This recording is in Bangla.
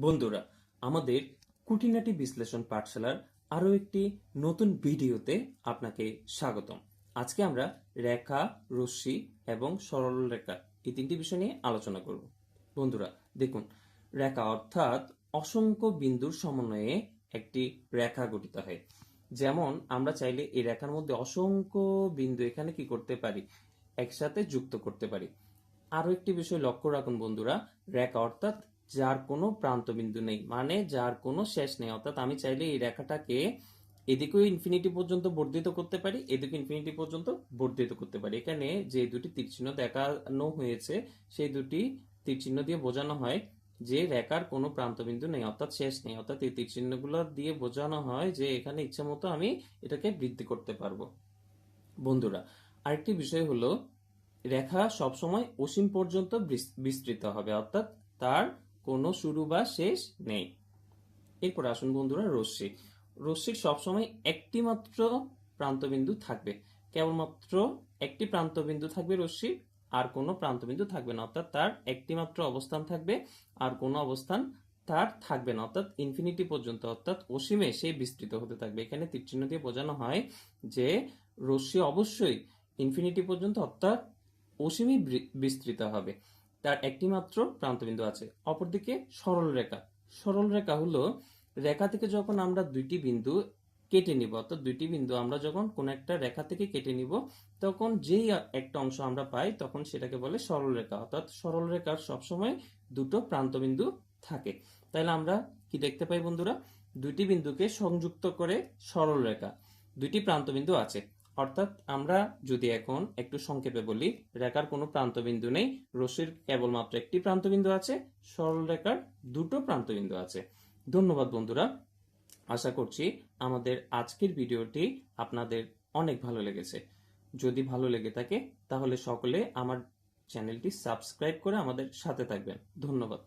বন্ধুরা, আমাদের কুটিনাটি বিশ্লেষণ পাঠশালার আরও একটি নতুন ভিডিওতে আপনাকে স্বাগতম। আজকে আমরা রেখা, রশ্মি এবং সরল রেখা এই তিনটি বিষয় নিয়ে আলোচনা করব। বন্ধুরা, দেখুন, রেখা অর্থাৎ অসংখ্য বিন্দুর সমন্বয়ে একটি রেখা গঠিত হয়। যেমন, আমরা চাইলে এই রেখার মধ্যে অসংখ্য বিন্দু এখানে কি করতে পারি? একসাথে যুক্ত করতে পারি। আরও একটি বিষয় লক্ষ্য রাখুন বন্ধুরা, রেখা অর্থাৎ যার কোনো প্রান্ত বিন্দু নেই। মানে যার কোনো শেষ নেই। অর্থাৎ আমি চাইলে এই রেখাটাকে এদিকেও ইনফিনিটি পর্যন্ত বর্ধিত করতে পারি, এদিকে ইনফিনিটি পর্যন্ত বর্ধিত করতে পারি। এখানে যে দুটি তীরচিহ্ন দেখানো হয়েছে, সেই দুটি তীরচিহ্ন দিয়ে বোঝানো হয় যে রেখার কোনো প্রান্তবিন্দু নেই, অর্থাৎ শেষ নেই। অর্থাৎ এই তীরচিহ্নগুলো দিয়ে বোঝানো হয় যে এখানে ইচ্ছা মতো আমি এটাকে বৃদ্ধি করতে পারব। বন্ধুরা, আরেকটি বিষয় হলো, রেখা সবসময় অসীম পর্যন্ত বিস- বিস্তৃত হবে। অর্থাৎ তার কোনো শুরু বা শেষ নেই। এরপর আসুন বন্ধুরা রশ্মি। রশ্মির সবসময় একটি মাত্র প্রান্তবিন্দু থাকবে। কেবলমাত্র একটি প্রান্তবিন্দু থাকবে রশ্মির, আর কোনো প্রান্তবিন্দু থাকবে না। অর্থাৎ তার একটি মাত্র অবস্থান থাকবে, আর কোনো অবস্থান তার থাকবে না। অর্থাৎ ইনফিনিটি পর্যন্ত, অর্থাৎ অসীমে সে বিস্তৃত হতে থাকবে। এখানে তীরচিহ্ন দিয়ে বোঝানো হয় যে রশ্মি অবশ্যই ইনফিনিটি পর্যন্ত, অর্থাৎ অসীমই বৃ- বিস্তৃত হবে। তার একটি মাত্র প্রান্তবিন্দু আছে, অপরদিকে সরল রেখা। সরল রেখা হলো রেখা থেকে যখন আমরা দুইটি বিন্দু কেটে নিব, অর্থাৎ দুইটি বিন্দু আমরা যখন কোন একটা রেখা থেকে কেটে নিব, তখন যেই একটা অংশ আমরা পাই তখন সেটাকে বলে সরল রেখা, অর্থাৎ সরল রেখার সবসময় দুটো প্রান্তবিন্দু থাকে। তাহলে আমরা কি দেখতে পাই বন্ধুরা? দুইটি বিন্দুকে সংযুক্ত করে সরল রেখা, দুইটি প্রান্তবিন্দু আছে। অর্থাৎ আমরা যদি এখন একটু সংক্ষেপে বলি, রেখার কোনো প্রান্তবিন্দু নেই, রশ্মির কেবলমাত্র একটি প্রান্তবিন্দু আছে সরল রেখার দুটো প্রান্তবিন্দু আছে। ধন্যবাদ বন্ধুরা, আশা করছি আমাদের আজকের ভিডিওটি আপনাদের অনেক ভালো লেগেছে। যদি ভালো লেগে থাকে, তাহলে সকলে আমার চ্যানেলটি সাবস্ক্রাইব করে আমাদের সাথে থাকবেন। ধন্যবাদ।